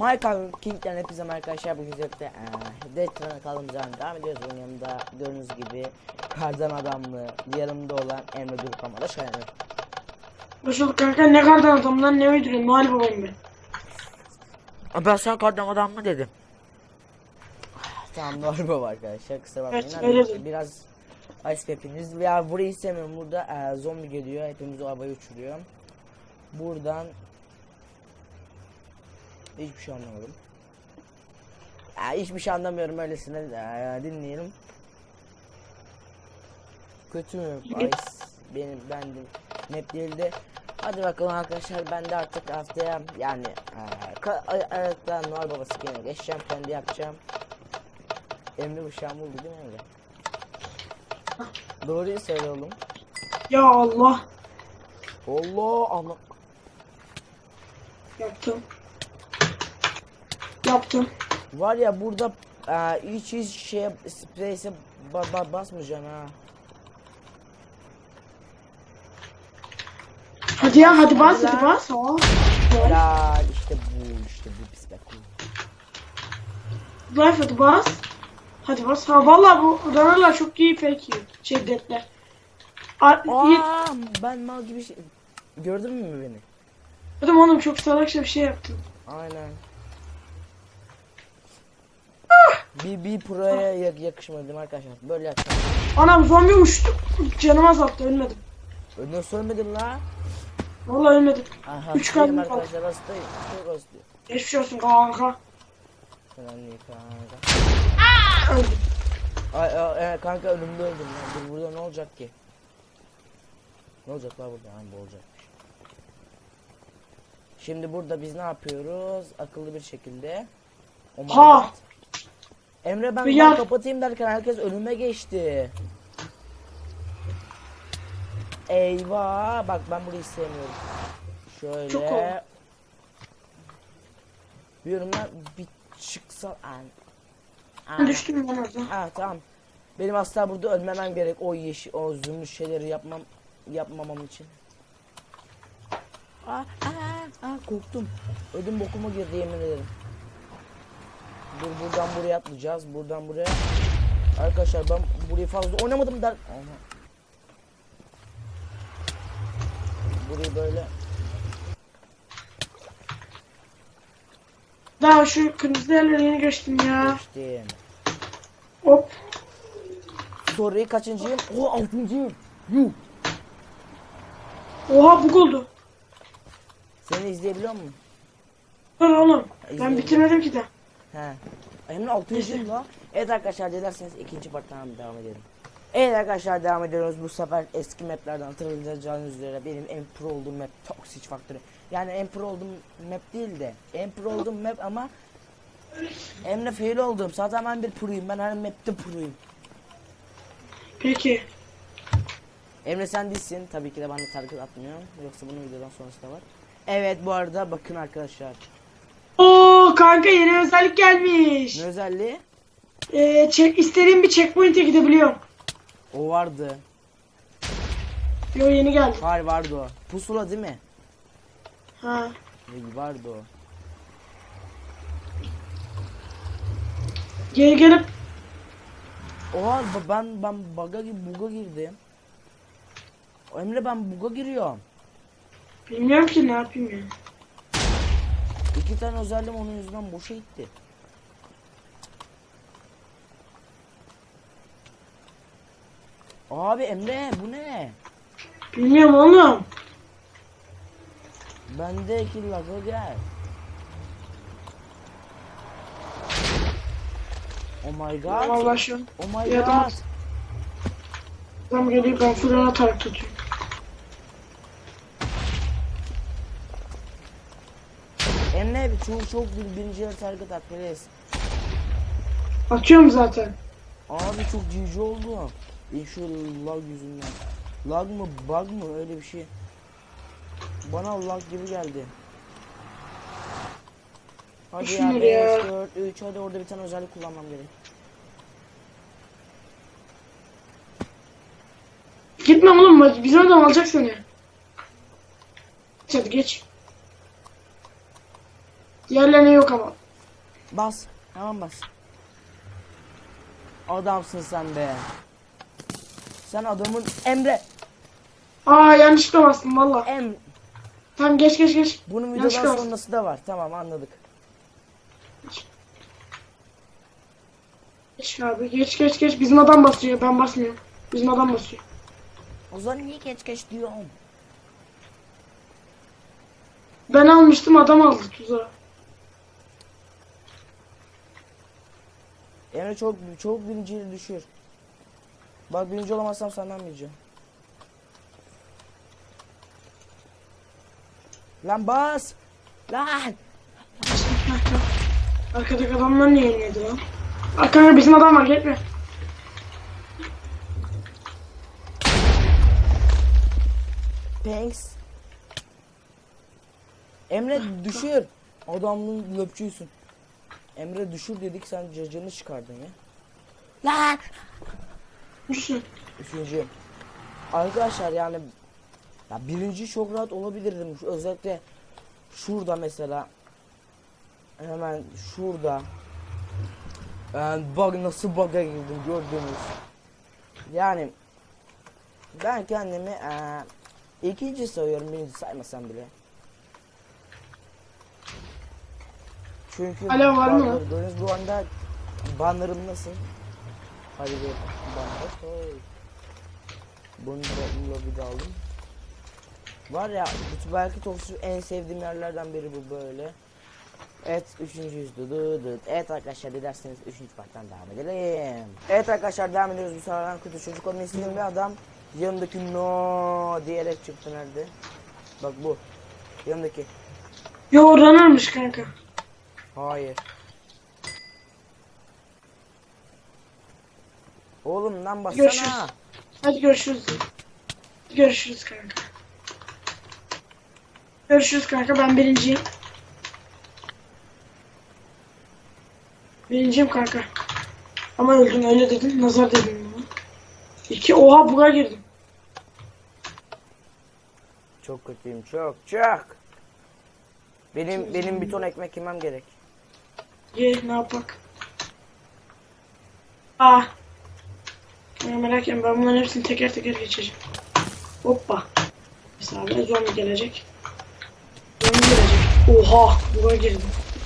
Michael King'den hepinize arkadaşlar. Bugün sizlerle eee Death Run'a kaldığımız yerden devam ediyoruz. Bunun yanında gördüğünüz gibi kardan adamlı yanımda olan Emre Durkama da Şahin Hoş bulduk kanka ne kardan adamdan ne öldürüyorsun Noel babayım ben. Ben sana kardan adam mı dedim? Tamam normal arkadaşlar. Kusura bakmayın. Evet, Hadi öyle biraz Ice hepiniz ya burayı istemiyorum burada eee, zombi geliyor. Hepimiz o havaya uçuruyor. Buradan Hiçbir şey anlamadım ya, Hiçbir şey anlamıyorum öylesine eee, dinleyelim Kötü mü Ice benim bendim map değildi Hadi bakalım arkadaşlar ben de artık haftaya yani eee ayakta Noel babası gene geçeceğim kendi yapacağım Emre bu şan buldu değil mi Emre? Doğruyu söyle oğlum. Ya Allah Allah Allah. yaptım. Yaptım. Var ya burada eee, hiç hiç şey spreyse ba ba basmayacaksın ha. Hadi ya hadi bas Hadi bas. Aa, Ya işte bu işte bu pis be. Life hadi bas. Hadi bas. Ha valla bu runner'lar çok iyi yiyor. Şey. Aa. Aa ben mal gibi şey... Gördün mü beni? Dedim oğlum çok salakça bir şey yaptım. Aynen. Bir bir proya yak yakışmadım arkadaşlar. Böyle yapacağım. Anam zombi uçtu. Canım azalttı ölmedim. Önden söylemedim la. Valla ölmedim. Aha, Üç kalbim kaldı. arkadaşlar hastayım. Çok hastayım. Geçmiş olsun kanka. Önemli kanka. Öldüm. Ay, ay, ay, kanka önümde öldüm lan. Dur burada ne olacak ki? Ne olacak la burada? Ha bu olacakmış. Şimdi burada biz ne yapıyoruz? Akıllı bir şekilde. My Ha! God. Emre ben bunu kapatayım derken herkes önüme geçti. Eyvah! Bak ben burayı sevmiyorum. Şöyle. Çok lan bir çıksa An. düştüm ben orada. Ha tamam. Benim asla burada ölmemem gerek. O yeşil, o zümrüt şeyleri yapmam yapmamam için. Aa, aa, aa, korktum. Ödüm bokuma girdi yemin ederim. Dur buradan buraya atlayacağız. Buradan buraya. Arkadaşlar ben burayı fazla oynamadım der. Aha. Burayı böyle Daha şu kırmızı yerlere yeni geçtim ya. geçtim. Hop. Soruyu kaçıncıyım? O altıncıyım. Yuh. Oha bug oldu. Seni izleyebiliyor musun? Dur oğlum. Ben bitirmedim ki de. He. Emre 600 la. Evet arkadaşlar dilerseniz ikinci parttan devam edelim. Evet arkadaşlar devam ediyoruz. Bu sefer eski maplerden hatırlayacağınız üzere benim en pro olduğum map Toxic Factory. Yani en pro olduğum map değil de en pro olduğum map ama Emre fail oldum. Zaten ben bir proyum. Ben her map'te proyum. Peki. Emre sen değilsin. Tabii ki de bana target atmıyor. Yoksa bunun videodan sonrası da var. Evet bu arada bakın arkadaşlar. Oo kanka yeni özellik gelmiş. Ne özelliği? Ee, çek, istediğim bir checkpoint'e gidebiliyorum. O vardı. Yo yeni geldi. Hayır vardı o. Pusula değil mi? Ha. Ne vardı o. Geri gelip Oha ben ben bug'a gi- bug'a girdim. Emre ben bug'a giriyorum. bilmiyorum ki ne yapayım ya. İki tane özelliğim onun yüzünden boşa gitti. Abi Emre bu ne? Bilmiyorum oğlum. Bendeki laga gel. Oh my god. Allah an. Oh my god. Adam geliyor ben fırına atarak tutuyorum. Emre çok çok bir birinci yer target at please. Atıyorum zaten. Abi çok cici oldu. E şu lag yüzünden. Lag mı bug mı öyle bir şey. Bana lag gibi geldi. Hadi ya Düşünür 5, ya. 4, 3 hadi orada bir tane özellik kullanmam gerek. Gitme oğlum bizim adam alacak seni. Hadi geç. Diğerlerine yok ama. Bas. Hemen bas. Adamsın sen be. Sen adamın Emre. Aa yanlışlıkla bastım valla. Em. Tamam geç geç geç. Bunun videodan bastım. sonrası da var. Tamam anladık. Geç abi geç geç geç. Bizim adam basıyor ben basmıyorum. Bizim adam basıyor. O zaman niye geç geç diyorum? Ben almıştım adam aldı tuzağa. Emre çok çok birinciyi düşür. Bak birinci olamazsam senden yiyeceğim. Lan bas. Lan. Arkadaki adamlar niye ölmedi lan? Arkada bizim adam var gitme. Thanks. Emre düşür. Adamın löpçüysün. Emre düşür dedik sen cacını çıkardın ya. Lan. Düşün. Üçüncü. Arkadaşlar yani ya birinci çok rahat olabilirdim. Özellikle şurada mesela hemen şurada yani bug nasıl bug'a girdim gördünüz. Yani ben kendimi eee, ikinci sayıyorum birinci saymasam bile. Çünkü Alo, var mı? banladığınız bu anda banlarım nasıl? Hadi bir banlar. Oy. Bunu da lobide aldım. Var ya bu belki Toksuz en sevdiğim yerlerden biri bu böyle. Evet üçüncü yüzde dı dı. Evet arkadaşlar dilerseniz üçüncü parttan devam edelim. Evet arkadaşlar devam ediyoruz bu sefer kötü çocuk olmayı isteyen bir adam yanındaki no diyerek çıktı nerede? Bak bu. Yanındaki. Yo runner'mış kanka. Hayır. Oğlum lan bassana. Görüşürüz. Hadi görüşürüz. Görüşürüz kanka. Görüşürüz kanka ben birinciyim. Birinciyim kanka. Ama öldün öyle dedin. Nazar dedin bana. İki oha buga girdim. Çok kötüyüm çok çok. Benim benim bir ton ekmek yemem gerek. Ye ne yapak. Ah. Ya merak etme ben bunların hepsini teker teker geçeceğim. Hoppa. Mesela zombi gelecek. Zombi gelecek. Oha buga girdim.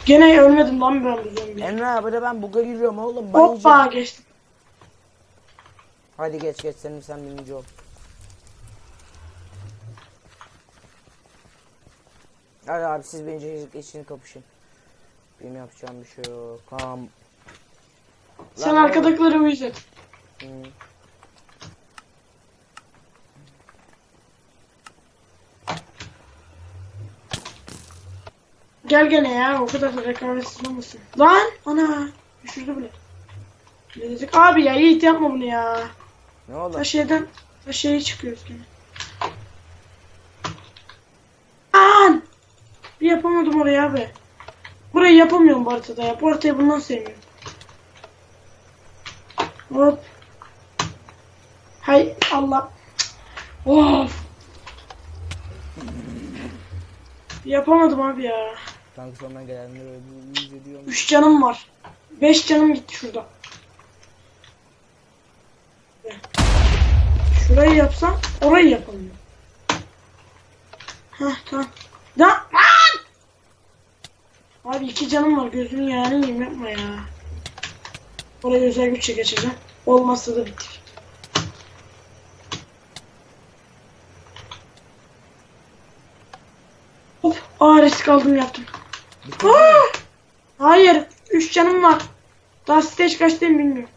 Gene ölmedim lan ben bu zombiye. Emre abi de ben buga giriyorum oğlum. Hoppa Bayılacağım. geçtim. Hadi geç geç senin sen birinci ol. Hadi abi siz birinci için kapışın. Benim yapacağım bir şey yok. Kam. Sen Lan arkadakileri uyuz et. oğlum. Hı. Gel gene ya o kadar da rekabetsiz olmasın. Lan ana düşürdü bile. Dedik? Abi ya Yiğit yapma bunu ya. Ne oldu? Ta şeyden ta şeye çıkıyoruz gene. An! Bir yapamadım orayı abi. Burayı yapamıyorum bu haritada ya. Bu haritayı bundan sevmiyorum. Hop. Hay Allah. Of. Yapamadım abi ya. Kanka sonuna gelenleri öldürürüz ediyorum. 3 canım var. 5 canım gitti şurada. Şurayı yapsam orayı yapamıyorum. Heh tamam. Da Lan! Abi iki canım var gözünün yani yiyeyim yapma ya. Orayı özel güçle geçeceğim. Olmazsa da bitir. Hop. Aa risk aldım yaptım. Aa! Hayır. Üç canım var. Daha stage kaçtayım bilmiyorum.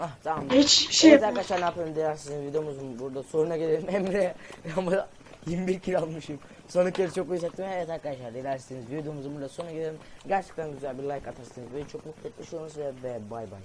Ah tamam. Hiçbir şey evet arkadaşlar ne yapalım dilerseniz videomuzun burada sonuna gelelim. Emre ama 21 kilo almışım. Kere çok uyuyacaktım. Evet arkadaşlar dilerseniz videomuzun burada sonuna gelelim. Gerçekten güzel bir like atarsanız beni çok mutlu etmiş olursunuz ve bay bay.